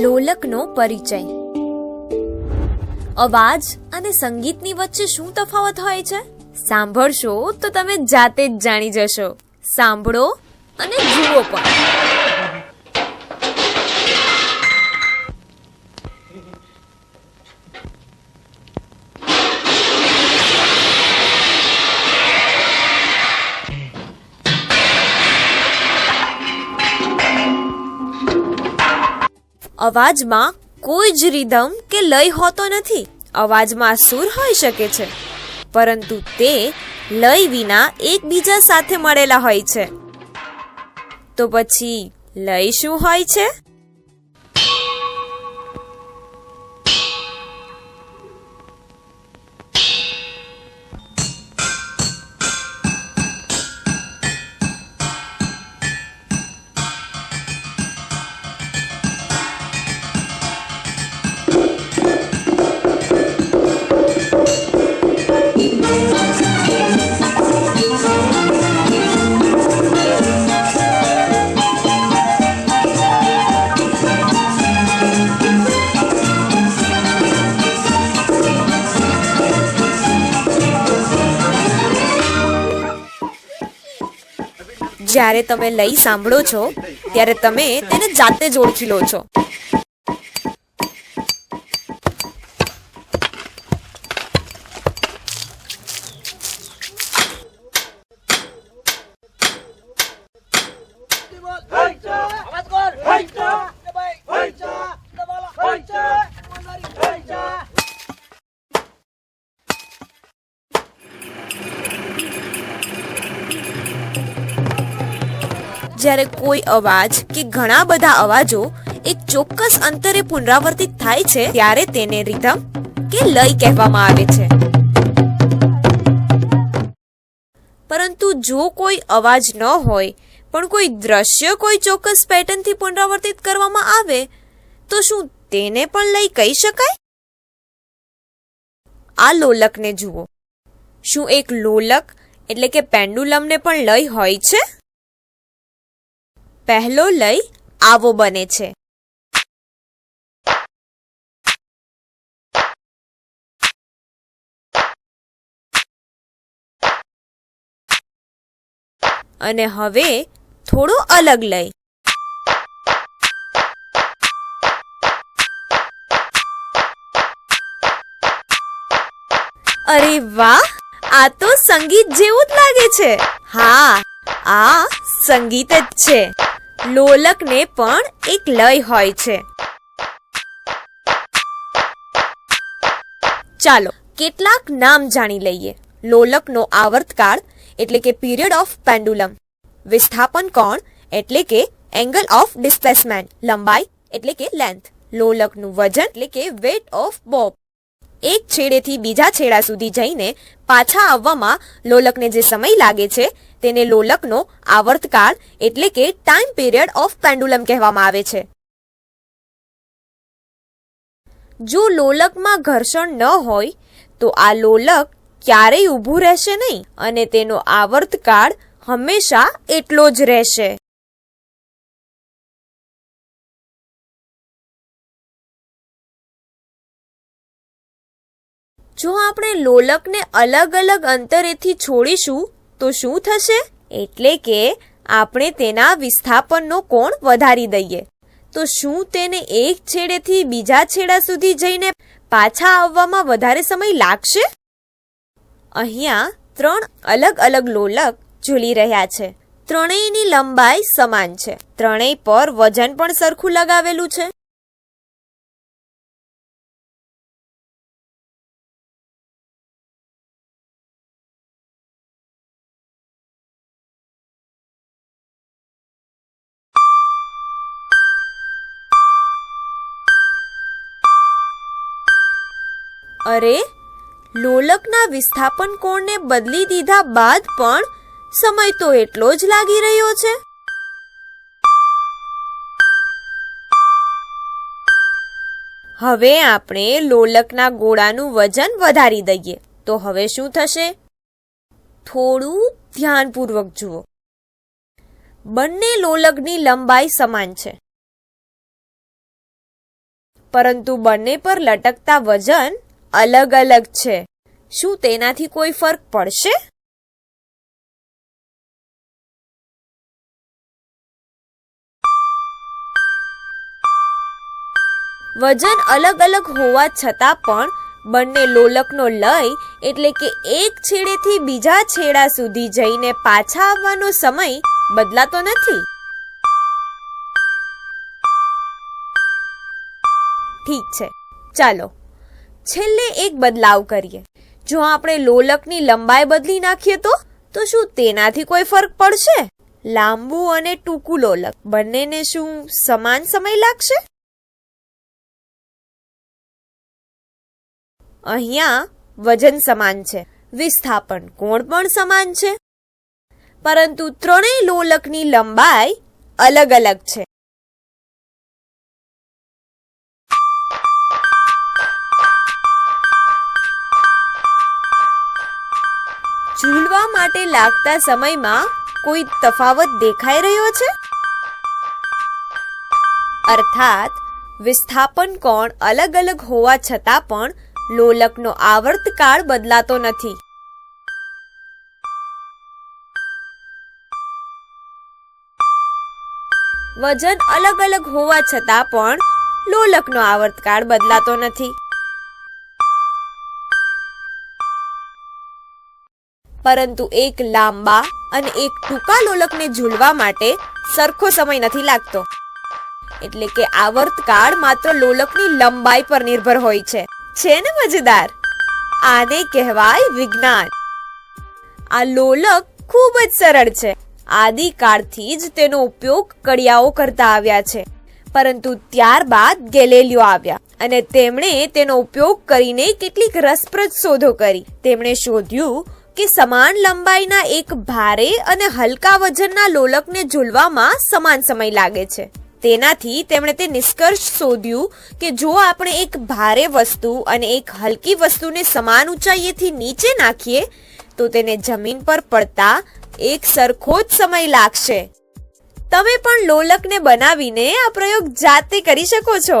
લોલકનો પરિચય. અવાજ અને સંગીતની વચ્ચે શું તફાવત હોય છે? સાંભળશો તો તમે જાતે જ જાણી જશો. સાંભળો અને જુઓ પણ. અવાજમાં કોઈ જ રિધમ કે લય હોતો નથી. અવાજમાં સુર હોઈ શકે છે, પરંતુ તે લય વિના એકબીજા સાથે મળેલા હોય છે. તો પછી લય શું હોય છે? જ્યારે તમે લય સાંભળો છો ત્યારે તમે તેને જાતે જ ઓળખી લો છો. જ્યારે કોઈ અવાજ કે ઘણા બધા અવાજો એક ચોક્કસ અંતરે પુનરાવર્તિત થાય છે, ત્યારે તેને રિધમ કે લય કહેવામાં આવે છે. પરંતુ જો કોઈ અવાજ ન હોય, પણ કોઈ દ્રશ્ય કોઈ ચોક્કસ પેટર્નથી પુનરાવર્તિત કરવામાં આવે, તો શું તેને પણ લઈ કહી શકાય? આ લોલકને જુઓ. શું એક લોલક એટલે કે પેન્ડુલમને પણ લય હોય છે? પહેલો લઈ આવો બને છે. અને હવે થોડો અલગ લઈ. અરે વાહ! આ તો સંગીત જેવું જ લાગે છે. હા, આ સંગીત જ છે. લોલકને પણ એક લય હોય છે. ચાલો, કેટલાક નામ જાણી લઈએ. લોલકનો આવર્તકાળ એટલે કે પીરિયડ ઓફ પેન્ડુલમ. વિસ્થાપન કોણ? એટલે કે એંગલ ઓફ ડિસ્પ્લેસમેન્ટ. લંબાઈ એટલે કે લેન્થ. લોલકનું વજન એટલે કે વેટ ઓફ બોબ. એક છેડેથી બીજા છેડા સુધી જઈને પાછા આવવામાં લોલકને જે સમય લાગે છે, તેને લોલકનો આવર્તકાળ એટલે કે ટાઈમ પીરિયડ ઓફ પેન્ડુલમ કહેવામાં આવે છે. જો લોલકમાં ઘર્ષણ ન હોય, તો આ લોલક ક્યારેય ઊભું રહેશે નહીં અને તેનો આવર્તકાળ હંમેશા એટલો જ રહેશે. જો આપણે લોલકને અલગ અલગ અંતરેથી છોડીશું, તો શું થશે? એટલે કે આપણે તેના વિસ્થાપનનો કોણ વધારી દઈએ. તો શું તેને એક છેડેથી બીજા છેડા સુધી જઈને પાછા આવવામાં વધારે સમય લાગશે? અહીંયા ત્રણ અલગ અલગ લોલક ઝૂલી રહ્યા છે. ત્રણેયની લંબાઈ સમાન છે. ત્રણેય પર વજન પણ સરખું લગાવેલું છે. અરે, લોલકના વિસ્થાપન કોણને બદલી દીધા બાદ પણ સમય તો એટલો જ લાગી રહ્યો છે. હવે આપણે લોલકના ગોળાનું વજન વધારી દઈએ. તો હવે શું થશે? થોડું ધ્યાનપૂર્વક જુઓ. બંને લોલકની લંબાઈ સમાન છે. પરંતુ બંને પર લટકતા વજન અલગ અલગ છે. શું તેનાથી કોઈ ફરક પડશે? વજન અલગ અલગ હોવા છતાં પણ બંને લોલકનો લય એટલે કે એક છેડેથી બીજા છેડા સુધી જઈને પાછા આવવાનો સમય બદલાતો નથી. ઠીક છે. ચાલો છેલ્લે એક બદલાવ કરીએ. જો આપણે લોલકની લંબાઈ બદલી નાખીએ તો? તો શું તેનાથી કોઈ ફરક પડશે? લાંબુ અને ટૂંકું લોલક બંનેને શું સમાન સમય લાગશે? અહીંયા વજન સમાન છે. વિસ્થાપન કોણ પણ સમાન છે. પરંતુ ત્રણેય લોલકની લંબાઈ અલગ અલગ છે. ઝૂલવા માટે લાગતા સમયમાં કોઈ તફાવત દેખાઈ રહ્યો છે? અર્થાત, વિસ્થાપન કોણ અલગ અલગ હોવા છતાં પણ લોલકનો આવર્તકાળ બદલાતો નથી. વજન અલગ અલગ હોવા છતાં પણ લોલકનો આવર્તકાળ બદલાતો નથી. પરંતુ એક લાંબા અને એક ટૂંકા લોલકને ઝૂલવા માટે સરખો સમય નથી લાગતો. એટલે કે આવર્તકાળ માત્ર લોલકની લંબાઈ પર નિર્ભર હોય છે. છે ને મજેદાર? આને કહેવાય વિજ્ઞાન. આ લોલક ખૂબ જ સરળ છે. આદિકાળથી જ તેનો ઉપયોગ કડિયાઓ કરતા આવ્યા છે. પરંતુ ત્યારબાદ ગેલેલિયો આવ્યા અને તેમણે તેનો ઉપયોગ કરીને કેટલીક રસપ્રદ શોધો કરી. તેમણે શોધ્યું કે સમાન લંબાઈના એક ભારે અને હલકા વજનના લોલકને ઝૂલવામાં સમાન સમય લાગે છે. તેનાથી તેમણે તે નિષ્કર્ષ શોધ્યું કે જો આપણે એક ભારે વસ્તુ અને એક હલકી વસ્તુને સમાન ઊંચાઈએથી નીચે નાખીએ, તો તેને જમીન પર પડતા એક સરખો જ સમય લાગશે. તમે પણ લોલકને બનાવીને આ પ્રયોગ જાતે કરી શકો છો.